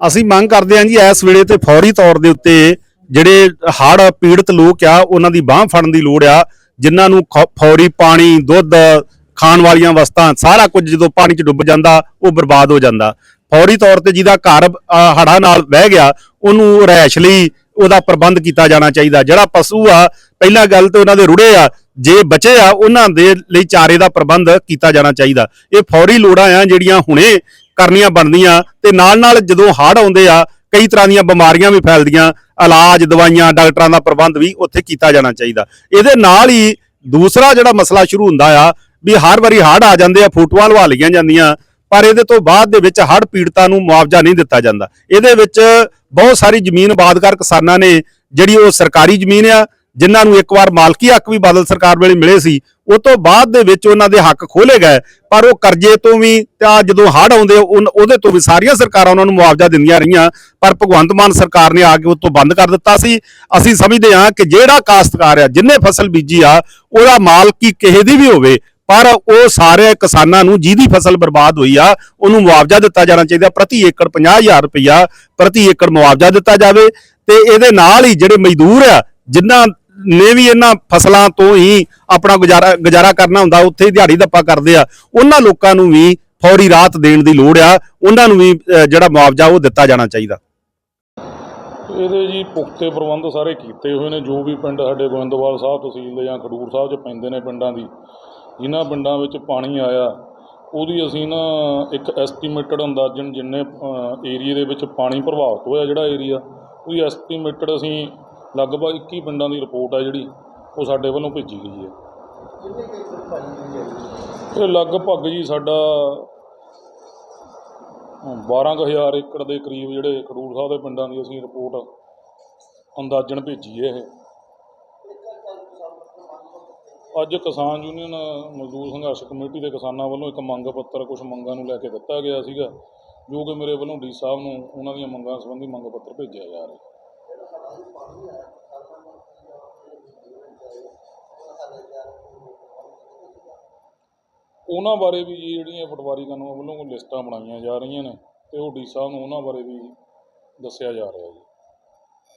ਅਸੀਂ ਮੰਗ ਕਰਦੇ ਹਾਂ ਜੀ, ਇਸ ਵੇਲੇ ਤੇ ਫੌਰੀ ਤੌਰ ਦੇ ਉੱਤੇ ਜਿਹੜੇ ਹੜ੍ਹ ਪੀੜਤ ਲੋਕ ਆ, ਉਹਨਾਂ ਦੀ ਬਾਹ ਫੜਨ ਦੀ ਲੋੜ ਆ, ਜਿਨ੍ਹਾਂ ਨੂੰ ਫੌਰੀ ਪਾਣੀ, ਦੁੱਧ, ਖਾਣ ਵਾਲੀਆਂ ਵਸਤਾਂ, ਸਾਰਾ ਕੁਝ ਜਦੋਂ ਪਾਣੀ 'ਚ ਡੁੱਬ ਜਾਂਦਾ, ਉਹ ਬਰਬਾਦ ਹੋ ਜਾਂਦਾ। ਫੌਰੀ ਤੌਰ ਤੇ ਜਿਹਦਾ ਘਰ ਹੜ੍ਹਾਂ ਨਾਲ ਵਹਿ ਗਿਆ, ਉਹਨੂੰ ਰਹਿائش ਲਈ ਉਹਦਾ ਪ੍ਰਬੰਧ ਕੀਤਾ ਜਾਣਾ ਚਾਹੀਦਾ। ਜਿਹੜਾ ਪਸ਼ੂ ਆ, ਪਹਿਲਾ ਗੱਲ ਤੇ ਉਹਨਾਂ ਦੇ ਰੁੜੇ ਆ, ਜੇ ਬਚੇ ਆ, ਉਹਨਾਂ ਦੇ ਲਈ ਚਾਰੇ ਦਾ ਪ੍ਰਬੰਧ ਕੀਤਾ ਜਾਣਾ ਚਾਹੀਦਾ। ਇਹ ਫੌਰੀ ਲੋੜਾਂ ਆ ਜਿਹੜੀਆਂ ਹੁਣੇ ਕਰਨੀਆਂ ਬਣਦੀਆਂ ਤੇ ਨਾਲ ਨਾਲ ਜਦੋਂ ਹੜ੍ਹ ਆਉਂਦੇ ਆ, ਕਈ ਤਰ੍ਹਾਂ ਦੀਆਂ ਬਿਮਾਰੀਆਂ ਵੀ ਫੈਲਦੀਆਂ, ਇਲਾਜ, ਦਵਾਈਆਂ, ਡਾਕਟਰਾਂ ਦਾ ਪ੍ਰਬੰਧ ਵੀ ਉੱਥੇ ਕੀਤਾ ਜਾਣਾ ਚਾਹੀਦਾ। ਇਹਦੇ ਨਾਲ ਹੀ ਦੂਸਰਾ ਜਿਹੜਾ ਮਸਲਾ ਸ਼ੁਰੂ ਹੁੰਦਾ ਆ, ਵੀ ਹਰ ਵਾਰੀ ਹੜ੍ਹ ਆ ਜਾਂਦੇ ਆ, ਫੋਟੋਆਂ ਲਵਾ ਲਈਆਂ ਜਾਂਦੀਆਂ, ਪਰ ਇਹਦੇ ਤੋਂ ਬਾਅਦ ਦੇ ਵਿੱਚ ਹੜ੍ਹ ਪੀੜਤਾਂ ਨੂੰ ਮੁਆਵਜ਼ਾ ਨਹੀਂ ਦਿੱਤਾ ਜਾਂਦਾ। ਇਹਦੇ ਵਿੱਚ ਬਹੁਤ ਸਾਰੀ ਜ਼ਮੀਨ ਆਬਾਦਕਾਰ ਕਿਸਾਨਾਂ ਨੇ, ਜਿਹੜੀ ਉਹ ਸਰਕਾਰੀ ਜ਼ਮੀਨ ਆ, ਜਿਨ੍ਹਾਂ ਨੂੰ ਇੱਕ ਵਾਰ ਮਾਲਕੀ ਹੱਕ ਵੀ ਬਾਦਲ ਸਰਕਾਰ ਵੇਲੇ ਮਿਲੇ ਸੀ ਉਹ ਤੋਂ ਬਾਅਦ ਦੇ ਵਿੱਚ ਉਹਨਾਂ ਦੇ ਹੱਕ ਖੋਲੇ ਗਏ, ਪਰ ਉਹ ਕਰਜ਼ੇ ਤੋਂ ਵੀ ਤਾਂ ਜਦੋਂ ਹੜ੍ਹ ਆਉਂਦੇ ਉਨ- ਉਹਦੇ ਤੋਂ ਵੀ ਸਾਰੀਆਂ ਸਰਕਾਰਾਂ ਉਹਨਾਂ ਨੂੰ ਮੁਆਵਜ਼ਾ ਦਿੰਦੀਆਂ ਰਹੀਆਂ, ਪਰ ਭਗਵੰਤ ਮਾਨ ਸਰਕਾਰ ਨੇ ਆ ਕੇ ਉਹ ਤੋਂ ਬੰਦ ਕਰ ਦਿੱਤਾ ਸੀ। ਅਸੀਂ ਸਮਝਦੇ ਹਾਂ ਕਿ ਜਿਹੜਾ ਕਾਸ਼ਤਕਾਰ ਆ, ਜਿੰਨੇ ਫਸਲ ਬੀਜੀ ਆ, ਉਹਦਾ ਮਾਲਕੀ ਕਿਸੇ ਦੀ ਵੀ ਹੋਵੇ, ਪਰ ਉਹ ਸਾਰੇ ਕਿਸਾਨਾਂ ਨੂੰ ਜਿਹਦੀ ਫਸਲ ਬਰਬਾਦ ਹੋਈ ਆ, ਉਹਨੂੰ ਮੁਆਵਜ਼ਾ ਦਿੱਤਾ ਜਾਣਾ ਚਾਹੀਦਾ, ਪ੍ਰਤੀ ਏਕੜ 50000 ਰੁਪਇਆ ਪ੍ਰਤੀ ਏਕੜ ਮੁਆਵਜ਼ਾ ਦਿੱਤਾ ਜਾਵੇ, ਤੇ ਇਹਦੇ ਨਾਲ ਹੀ ਜਿਹੜੇ ਮਜ਼ਦੂਰ ਆ ਜਿਨ੍ਹਾਂ ਨੇ ਵੀ ਇਹਨਾਂ ਫਸਲਾਂ ਤੋਂ ਹੀ ਆਪਣਾ ਗੁਜ਼ਾਰਾ ਗੁਜ਼ਾਰਾ ਕਰਨਾ ਹੁੰਦਾ, ਉੱਥੇ ਹੀ ਦਿਹਾੜੀ ਦੱਪਾ ਕਰਦੇ ਆ। ਉਹਨਾਂ ਲੋਕਾਂ ਨੂੰ ਵੀ ਫੌਰੀ ਰਾਹਤ ਦੇਣ ਦੀ ਲੋੜ ਆ। ਉਹਨਾਂ ਨੂੰ ਵੀ ਜਿਹੜਾ ਮੁਆਵਜ਼ਾ ਉਹ ਦਿੱਤਾ ਜਾਣਾ ਚਾਹੀਦਾ। ਇਹਦੇ ਜੀ ਪੁਖਤੇ ਪ੍ਰਬੰਧ ਸਾਰੇ ਕੀਤੇ ਹੋਏ ਨੇ। ਜੋ ਵੀ ਪਿੰਡ ਸਾਡੇ ਗੋਇੰਦਵਾਲ ਸਾਹਿਬ, ਤਹਿਸੀਲ ਦੇ ਜਾਂ ਖਡੂਰ ਸਾਹਿਬ 'ਚ ਪੈਂਦੇ ਨੇ ਪਿੰਡਾਂ ਦੀ ਜਿਨ੍ਹਾਂ ਪਿੰਡਾਂ ਵਿੱਚ ਪਾਣੀ ਆਇਆ। ਉਹਦੀ ਅਸੀਂ ਨਾ ਇੱਕ ਐਸਟੀਮੇਟਡ ਅੰਦਾਜ਼ਨ ਜਿੰਨੇ ਏਰੀਏ ਦੇ ਵਿੱਚ ਪਾਣੀ ਪ੍ਰਭਾਵਿਤ ਹੋਇਆ ਜਿਹੜਾ ਏਰੀਆ, ਉਹਦੀ ਐਸਟੀਮੇਟਡ ਅਸੀਂ ਲਗਭਗ 21 ਪਿੰਡਾਂ ਦੀ ਰਿਪੋਰਟ ਆ ਜਿਹੜੀ ਉਹ ਸਾਡੇ ਵੱਲੋਂ ਭੇਜੀ ਗਈ ਹੈ। ਇਹ ਲਗਭਗ ਜੀ ਸਾਡਾ 12000 ਏਕੜ ਦੇ ਕਰੀਬ ਜਿਹੜੇ ਖਡੂਰ ਸਾਹਿਬ ਦੇ ਪਿੰਡਾਂ ਦੀ ਅਸੀਂ ਰਿਪੋਰਟ ਅੰਦਾਜ਼ਨ ਭੇਜੀ ਹੈ ਇਹ। ਅੱਜ ਕਿਸਾਨ ਯੂਨੀਅਨ ਮਜ਼ਦੂਰ ਸੰਘਰਸ਼ ਕਮੇਟੀ ਦੇ ਕਿਸਾਨਾਂ ਵੱਲੋਂ ਇੱਕ ਮੰਗ ਪੱਤਰ ਕੁਝ ਮੰਗਾਂ ਨੂੰ ਲੈ ਕੇ ਦਿੱਤਾ ਗਿਆ ਸੀਗਾ ਜੋ ਕਿ ਮੇਰੇ ਵੱਲੋਂ ਡੀ ਸਾਹਿਬ ਨੂੰ ਉਹਨਾਂ ਦੀਆਂ ਮੰਗਾਂ ਸੰਬੰਧੀ ਮੰਗ ਪੱਤਰ ਭੇਜਿਆ ਜਾ ਰਿਹਾ। ਉਹਨਾਂ ਬਾਰੇ ਵੀ ਜੀ ਜਿਹੜੀਆਂ ਪਟਵਾਰੀ ਕਾਨੂੰਨ ਵੱਲੋਂ ਲਿਸਟਾਂ ਬਣਾਈਆਂ ਜਾ ਰਹੀਆਂ ਨੇ ਤੇ ਉਹ ਡੀ ਸਾਹਿਬ ਨੂੰ ਉਹਨਾਂ ਬਾਰੇ ਵੀ ਦੱਸਿਆ ਜਾ ਰਿਹਾ ਜੀ।